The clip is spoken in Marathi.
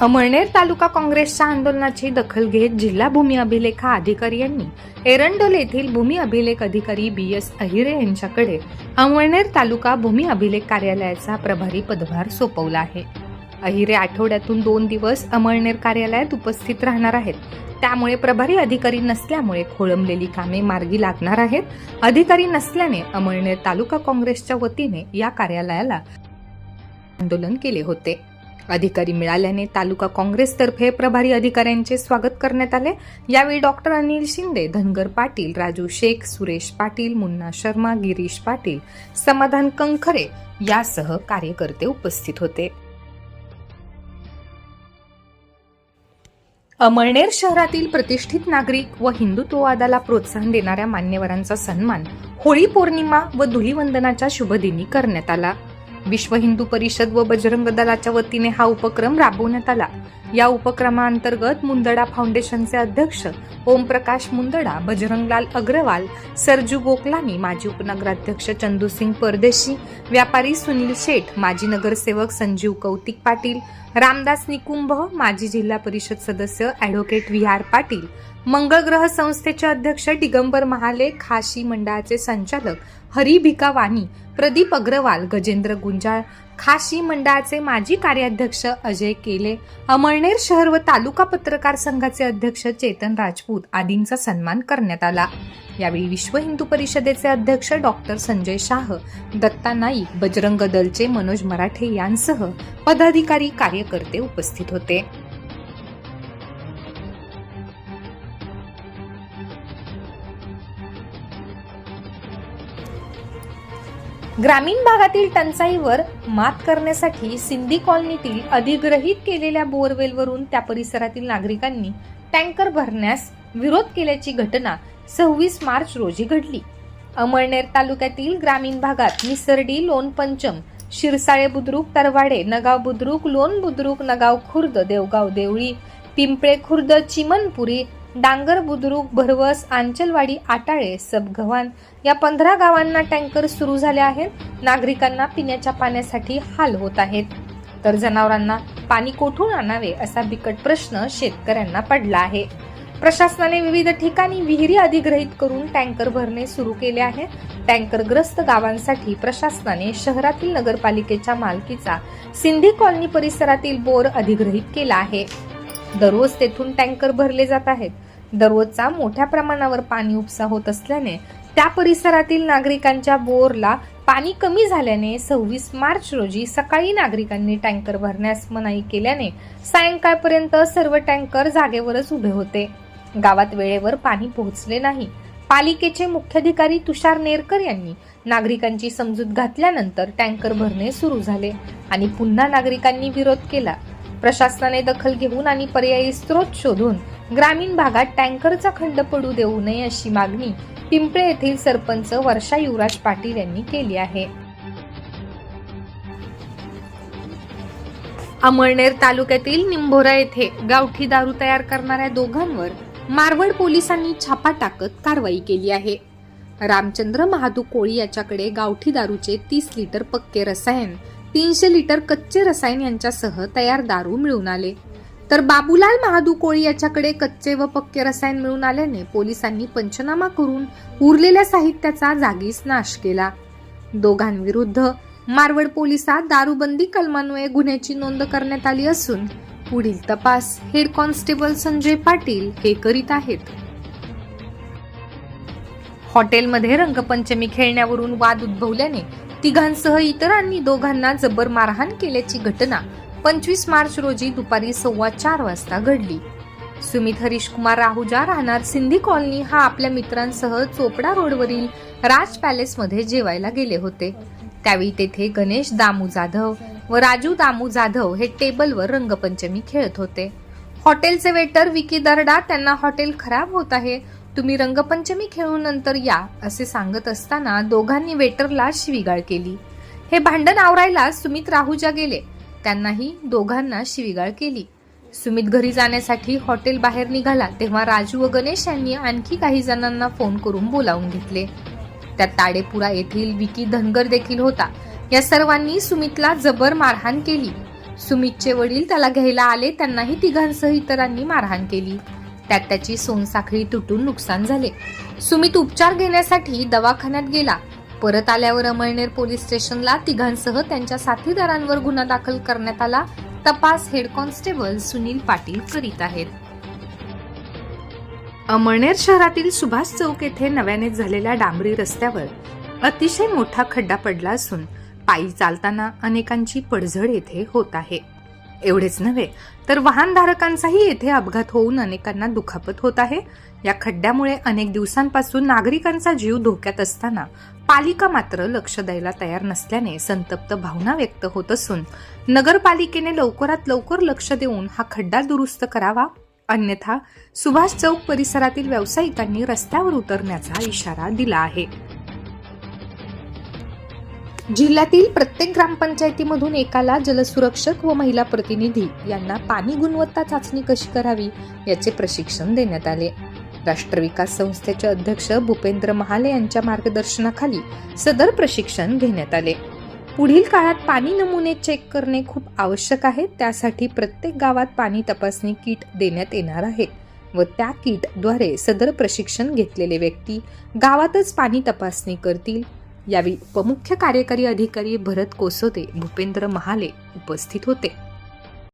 अमळनेर तालुका काँग्रेसच्या आंदोलनाची दखल घेत जिल्हा भूमी अभिलेखा अधिकारी यांनी एरंडोल येथील भूमी अभिलेख अधिकारी बी एस अहिरे यांच्याकडे अमळनेर तालुका भूमी अभिलेख कार्यालयाचा प्रभारी पदभार सोपवला आहे. अहिरे आठवड्यातून दोन दिवस अमळनेर कार्यालयात उपस्थित राहणार आहेत. त्यामुळे प्रभारी अधिकारी नसल्यामुळे खोळंबलेली कामे मार्गी लागणार आहेत. अधिकारी नसल्याने अमळनेर तालुका काँग्रेसच्या वतीने या कार्यालयाला आंदोलन केले होते. अधिकारी मिळाल्याने तालुका काँग्रेसतर्फे प्रभारी अधिकाऱ्यांचे स्वागत करण्यात आले. यावेळी डॉक्टर अनिल शिंदे धनगर पाटील राजू शेख सुरेश पाटील मुन्ना शर्मा गिरीश पाटील समाधान कंखरे यासह कार्यकर्ते उपस्थित होते. अमळनेर शहरातील प्रतिष्ठित नागरिक व हिंदुत्ववादाला प्रोत्साहन देणाऱ्या मान्यवरांचा सन्मान होळी पौर्णिमा व धुलीवंदनाच्या शुभदिनी करण्यात आला. विश्व हिंदू परिषद व बजरंग दलाच्या वतीने हा उपक्रम राबवण्यात आला. या उपक्रमाअंतर्गत मुंदडा फाउंडेशनचे अध्यक्ष ओमप्रकाश मुंदडा बजरंगलाल अग्रवाल सरजू गोकलानी माजी उपनगराध्यक्ष चंदूसिंग परदेशी व्यापारी सुनील शेठ माजी नगरसेवक संजीव कौतिक पाटील रामदास निकुंभ माजी जिल्हा परिषद सदस्य advocate V R Patil Mangalgraha संस्थेचे अध्यक्ष दिगंबर महाले खाशी मंडळाचे संचालक हरी भिका वाणी प्रदीप अग्रवाल गजेंद्र गुंजाळ खाशी मंडळाचे माजी कार्याध्यक्ष अजय केले अमळनेर शहर व तालुका पत्रकार संघाचे अध्यक्ष चेतन राजपूत आदींचा सन्मान करण्यात आला. यावेळी विश्व हिंदू परिषदेचे अध्यक्ष डॉक्टर संजय शाह दत्ता नाईक बजरंग दलचे मनोज मराठे यांसह पदाधिकारी कार्यकर्ते उपस्थित होते. ग्रामीण भागातील टंचाईवर मात करण्यासाठी सिंधी कॉलनीतील अधिग्रहित केलेल्या बोअरवेलवरून त्या परिसरातील नागरिकांनी टँकर भरण्यास विरोध केल्याची घटना सव्वीस मार्च रोजी घडली. अमळनेर तालुक्यातील ग्रामीण भागात निसर्डी लोणपंचम शिरसाळे बुद्रुक तरवाडे नगाव बुद्रुक लोण बुद्रुक नगाव खुर्द देवगाव देवळी पिंपळे खुर्द चिमनपुरी डांगर बुद्रुक भरवस आंचलवाडी आटाळे सबगव्हाण या पंधरा गावांना टँकर सुरू झाले आहेत. नागरिकांना पिण्याच्या पाण्यासाठी हाल होत आहेत. तर जनावरांना पाणी कोठून आणावे असा बिकट प्रश्न शेतकऱ्यांना पडला आहे. प्रशासनाने विविध ठिकाणी विहिरी अधिग्रहित करून टँकर भरणे सुरू केले आहे. टँकरग्रस्त गावांसाठी प्रशासनाने शहरातील नगरपालिकेच्या मालकीचा सिंधी कॉलनी परिसरातील बोर अधिग्रहित केला आहे. दररोज तेथून टँकर भरले जात आहेत. दररोजचा मोठ्या प्रमाणावर पाणी उपसा होत असल्याने त्या परिसरातील नागरिकांच्या बोरला पाणी कमी झाल्याने सव्वीस मार्च रोजी सकाळी नागरिकांनी टँकर भरण्यास मनाई केल्याने सायंकाळपर्यंत सर्व टँकर जागेवरच उभे होते. गावात वेळेवर पाणी पोहोचले नाही. पालिकेचे मुख्याधिकारी तुषार नेरकर यांनी नागरिकांची समजूत घातल्यानंतर टँकर भरणे सुरू झाले आणि पुन्हा नागरिकांनी विरोध केला. प्रशासनाने दखल घेऊन आणि पर्यायी स्रोत शोधून ग्रामीण भागात टँकरचा खंड पडू देऊ नये अशी मागणी पिंपळे येथील सरपंच वर्षा युवराज पाटील यांनी केली आहे. अमळनेर तालुक्यातील निंभोरा येथे गावठी दारू तयार करणाऱ्या दोघांवर मारवड पोलिसांनी छापा टाकत कारवाई केली आहे. रामचंद्र महादू कोळी याच्याकडे गावठी दारूचे तीस लिटर पक्के रसायन तीनशे लिटर कच्चे रसायन यांच्यासह तयार दारू मिळून आले. तर बाबूलाल महादू कोळी याच्याकडे कच्चे व पक्के रसायन मिळून आल्याने पोलिसांनी पंचनामा करून उरलेल्या साहित्याचा जागीच नाश केला. दोघांविरुद्ध मारवड पोलिसात दारूबंदी कलमान्वये गुन्ह्याची नोंद करण्यात आली असून पुढील तपास हेड कॉन्स्टेबल संजय पाटील हे करीत आहेत. हॉटेलमध्ये रंगपंचमी खेळण्यावरून वाद उद्भवल्याने तिघांसह इतरांनी दोघांना जबर मारहाण केल्याची घटना पंचवीस मार्च रोजी दुपारी सव्वा चार वाजता घडली. सुमित हरीश कुमार राहुजा राहणार सिंधी कॉलनी हा आपल्या मित्रांसह चोपडा रोडवरील राज पॅलेसमध्ये जेवायला गेले होते. त्यावेळी तेथे गणेश दामू जाधव व राजू दामू जाधव हे टेबलवर रंगपंचमी खेळत होते. हॉटेलचे वेटर विकी दरडा त्यांना हॉटेल खराब होत आहे तुम्ही रंगपंचमी खेळून नंतर या असे सांगत असताना दोघांनी वेटरला शिवीगाळ केली. हे भांडण आवरायला सुमित राहुजा गेले. त्यांनाही दोघांना शिवीगाळ केली. सुमित घरी जाण्यासाठी हॉटेल बाहेर निघाला तेव्हा राजू व गणेश यांनी आणखी काही जणांना फोन करून बोलावून घेतले. त्यात ताडेपुरा येथील विकी धनगर देखील होता. या सर्वांनी सुमितला जबर मारहाण केली. सुमितचे वडील त्याला घ्यायला आले त्यांनाही तिघांसह इतरांनी मारहाण केली. त्यात त्याची सोनसाखळी तुटून नुकसान झाले. सुमित उपचार घेण्यासाठी दवाखान्यात गेला. परत आल्यावर अमळनेर पोलीस स्टेशनला तिघांसह त्यांच्या साथीदारांवर गुन्हा दाखल करण्यात आला. तपास हेड कॉन्स्टेबल सुनील पाटील करीत आहेत. अमळनेर शहरातील सुभाष चौक येथे नव्याने झालेल्या डांबरी रस्त्यावर अतिशय मोठा खड्डा पडला असून पायी चालताना अनेकांची पडझड येथे होत आहे. एवढेच नव्हे तर वाहनधारकांचाही येथे अपघात होऊन अनेकांना दुखापत होत आहे. या खड्ड्यामुळे अनेक दिवसांपासून नागरिकांचा जीव धोक्यात असताना पालिका मात्र लक्ष द्यायला तयार नसल्याने संतप्त भावना व्यक्त होत असून नगरपालिकेने लवकरात लवकर लक्ष देऊन हा खड्डा दुरुस्त करावा. अन्यथा सुभाष चौक परिसरातील व्यावसायिकांनी रस्त्यावर उतरण्याचा इशारा दिला आहे. जिल्ह्यातील प्रत्येक ग्रामपंचायतीमधून एकाला जलसुरक्षक व महिला प्रतिनिधी यांना पाणी गुणवत्ता चाचणी कशी करावी याचे प्रशिक्षण देण्यात आले. राष्ट्रविकास संस्थेचे अध्यक्ष भूपेंद्र महाले यांच्या मार्गदर्शनाखाली सदर प्रशिक्षण घेण्यात आले. पुढील काळात पाणी नमुने चेक करणे खूप आवश्यक आहे. त्यासाठी प्रत्येक गावात पाणी तपासणी किट देण्यात येणार आहे व त्या किटद्वारे सदर प्रशिक्षण घेतलेले व्यक्ती गावातच पाणी तपासणी करतील. यावेळी उपमुख्य कार्यकारी अधिकारी भरत कोसोते भूपेंद्र महाले उपस्थित होते.